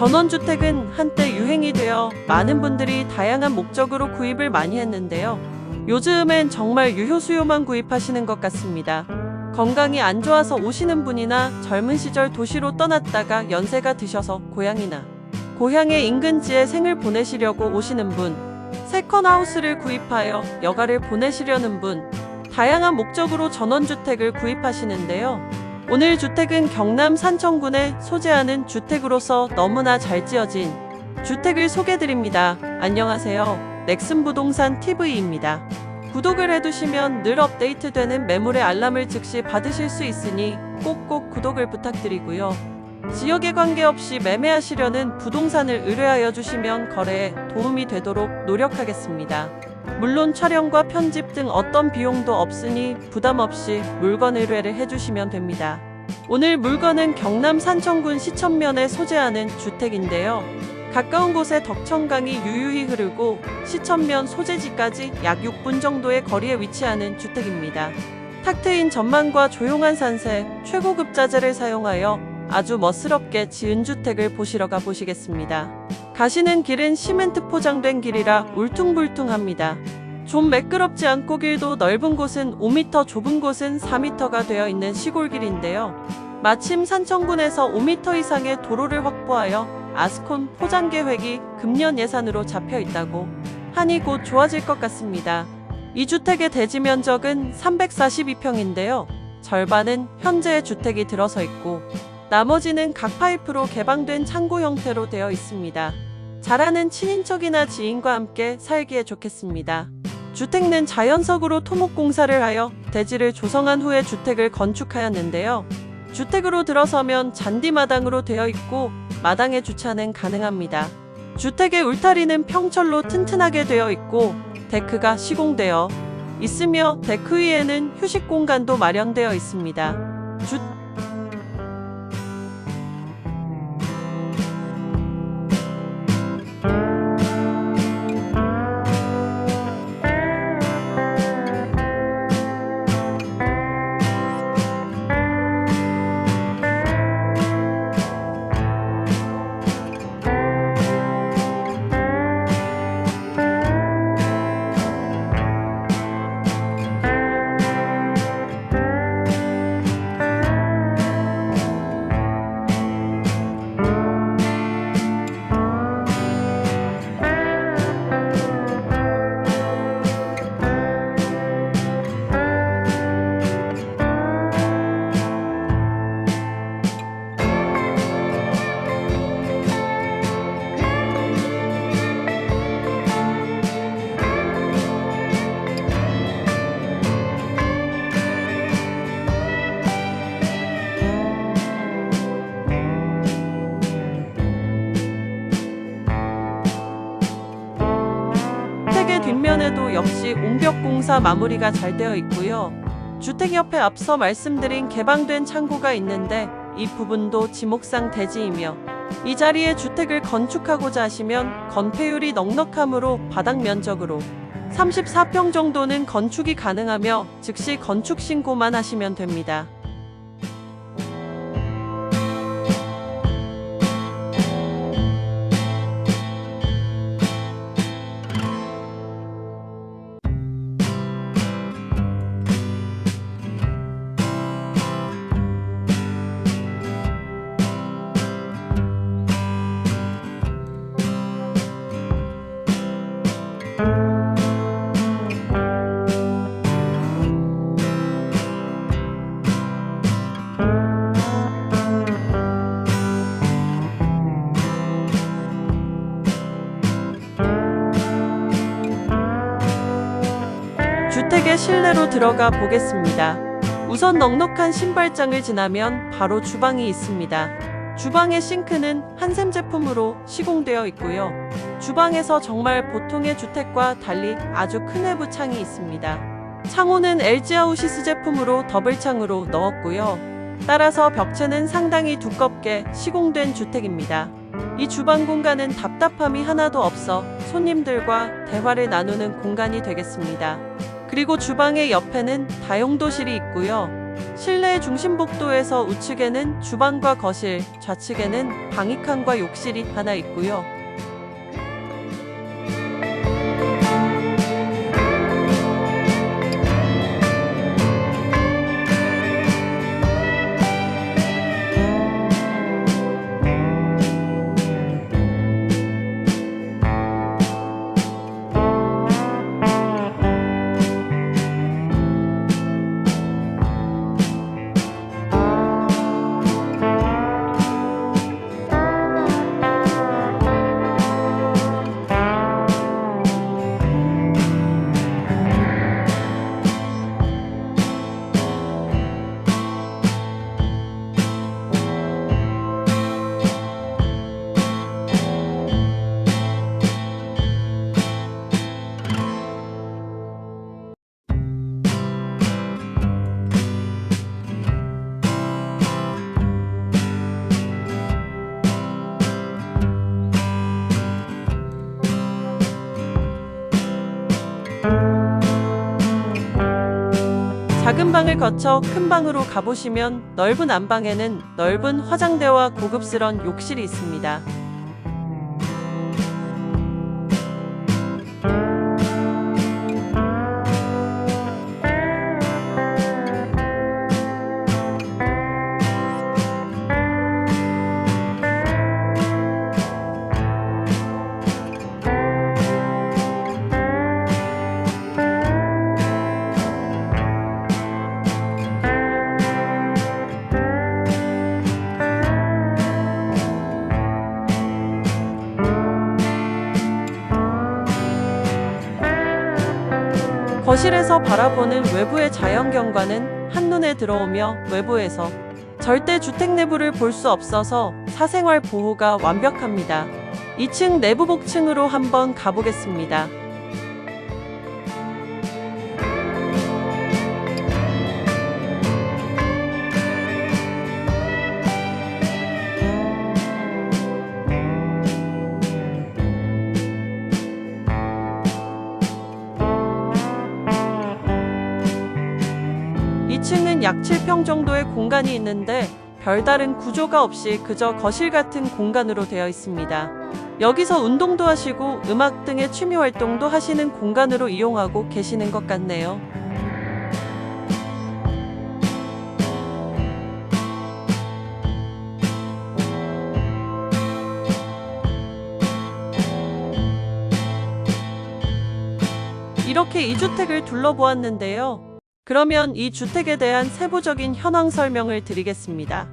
전원주택은 한때 유행이 되어 많은 분들이 다양한 목적으로 구입을 많이 했는데요. 요즘엔 정말 유효수요만 구입하시는 것 같습니다. 건강이 안 좋아서 오시는 분이나 젊은 시절 도시로 떠났다가 연세가 드셔서 고향이나 고향의 인근지에 생을 보내시려고 오시는 분, 세컨하우스를 구입하여 여가를 보내시려는 분, 다양한 목적으로 전원주택을 구입하시는데요. 오늘 주택은 경남 산청군에 소재하는 주택으로서 너무나 잘 지어진 주택을 소개드립니다. 안녕하세요. 넥슨 부동산 TV입니다. 구독을 해두시면 늘 업데이트되는 매물의 알람을 즉시 받으실 수 있으니 꼭꼭 구독을 부탁드리고요. 지역에 관계없이 매매하시려는 부동산을 의뢰하여 주시면 거래에 도움이 되도록 노력하겠습니다. 물론 촬영과 편집 등 어떤 비용도 없으니 부담 없이 물건 의뢰를 해주시면 됩니다. 오늘 물건은 경남 산청군 시천면에 소재하는 주택인데요. 가까운 곳에 덕천강이 유유히 흐르고 시천면 소재지까지 약 6분 정도의 거리에 위치하는 주택입니다. 탁 트인 전망과 조용한 산세, 최고급 자재를 사용하여 아주 멋스럽게 지은 주택을 보시러 가보시겠습니다. 가시는 길은 시멘트 포장된 길이라 울퉁불퉁합니다. 좀 매끄럽지 않고 길도 넓은 곳은 5m, 좁은 곳은 4m가 되어 있는 시골길인데요. 마침 산청군에서 5m 이상의 도로를 확보하여 아스콘 포장 계획이 금년 예산으로 잡혀 있다고 하니 곧 좋아질 것 같습니다. 이 주택의 대지 면적은 342평인데요. 절반은 현재의 주택이 들어서 있고 나머지는 각 파이프로 개방된 창고 형태로 되어 있습니다. 잘하는 친인척이나 지인과 함께 살기에 좋겠습니다. 주택는 자연석으로 토목 공사를 하여 대지를 조성한 후에 주택을 건축하였는데요. 주택으로 들어서면 잔디마당으로 되어 있고 마당에 주차는 가능합니다. 주택의 울타리는 평철로 튼튼하게 되어 있고 데크가 시공되어 있으며 데크 위에는 휴식 공간도 마련되어 있습니다. 주... 뒷면에도 역시 옹벽 공사 마무리가 잘 되어 있고요. 주택 옆에 앞서 말씀드린 개방된 창고가 있는데 이 부분도 지목상 대지이며 이 자리에 주택을 건축하고자 하시면 건폐율이 넉넉하므로 바닥 면적으로 34평 정도는 건축이 가능하며 즉시 건축 신고만 하시면 됩니다. 주택의 실내로 들어가 보겠습니다. 우선 넉넉한 신발장을 지나면 바로 주방이 있습니다. 주방의 싱크는 한샘 제품으로 시공되어 있고요. 주방에서 정말 보통의 주택과 달리 아주 큰 외부 창이 있습니다. 창호는 LG 아우시스 제품으로 더블 창으로 넣었고요. 따라서 벽체는 상당히 두껍게 시공된 주택입니다. 이 주방 공간은 답답함이 하나도 없어 손님들과 대화를 나누는 공간이 되겠습니다. 그리고 주방의 옆에는 다용도실이 있고요. 실내 중심 복도에서 우측에는 주방과 거실, 좌측에는 방위칸과 욕실이 하나 있고요. 작은 방을 거쳐 큰 방으로 가보시면 넓은 안방에는 넓은 화장대와 고급스런 욕실이 있습니다. 거실에서 바라보는 외부의 자연 경관은 한눈에 들어오며 외부에서 절대 주택 내부를 볼 수 없어서 사생활 보호가 완벽합니다. 2층 내부 복층으로 한번 가보겠습니다. 이층은 약 7평 정도의 공간이 있는데 별다른 구조가 없이 그저 거실 같은 공간으로 되어 있습니다. 여기서 운동도 하시고 음악 등의 취미 활동도 하시는 공간으로 이용하고 계시는 것 같네요. 이렇게 이 주택을 둘러보았는데요. 그러면 이 주택에 대한 세부적인 현황 설명을 드리겠습니다.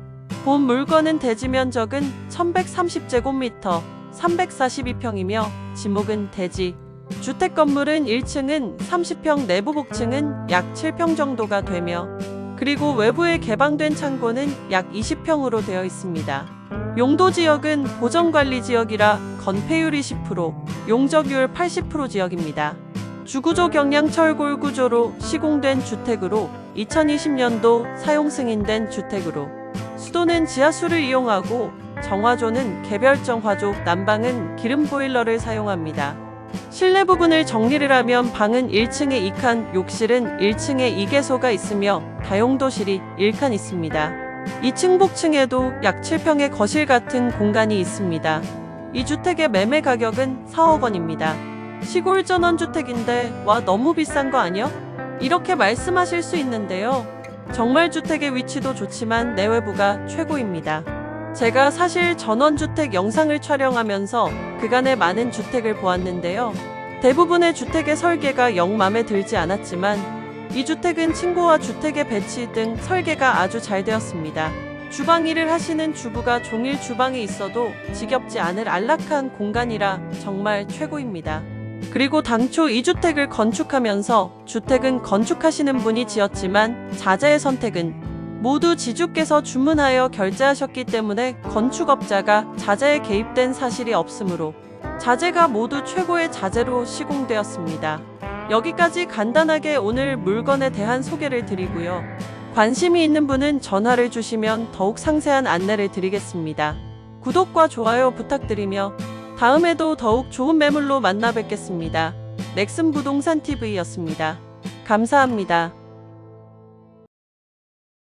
본 물건은 대지 면적은 1130제곱미터 342평이며 지목은 대지. 주택 건물은 1층은 30평 내부 복층은 약 7평 정도가 되며 그리고 외부에 개방된 창고는 약 20평으로 되어 있습니다. 용도 지역은 보전관리 지역이라 건폐율이 10%, 용적률 80% 지역입니다. 주구조 경량 철 골 구조로 시공된 주택으로 2020년도 사용 승인된 주택으로 수도는 지하수를 이용하고 정화조는 개별 정화조, 난방은 기름 보일러를 사용합니다. 실내 부분을 정리를 하면 방은 1층에 2칸, 욕실은 1층에 2개소가 있으며 다용도실이 1칸 있습니다. 2층 복층에도 약 7평의 거실 같은 공간이 있습니다. 이 주택의 매매 가격은 4억 원입니다. 시골 전원주택인데 와 너무 비싼 거 아니야? 이렇게 말씀하실 수 있는데요. 정말 주택의 위치도 좋지만 내외부가 최고입니다. 제가 사실 전원주택 영상을 촬영하면서 그간의 많은 주택을 보았는데요. 대부분의 주택의 설계가 영 맘에 들지 않았지만 이 주택은 층고와 주택의 배치 등 설계가 아주 잘 되었습니다. 주방 일을 하시는 주부가 종일 주방에 있어도 지겹지 않을 안락한 공간이라 정말 최고입니다. 그리고 당초 이 주택을 건축하면서 주택은 건축하시는 분이 지었지만 자재의 선택은 모두 지주께서 주문하여 결제하셨기 때문에 건축업자가 자재에 개입된 사실이 없으므로 자재가 모두 최고의 자재로 시공되었습니다. 여기까지 간단하게 오늘 물건에 대한 소개를 드리고요. 관심이 있는 분은 전화를 주시면 더욱 상세한 안내를 드리겠습니다. 구독과 좋아요 부탁드리며 다음에도 더욱 좋은 매물로 만나 뵙겠습니다. 넥슨 부동산 TV였습니다. 감사합니다.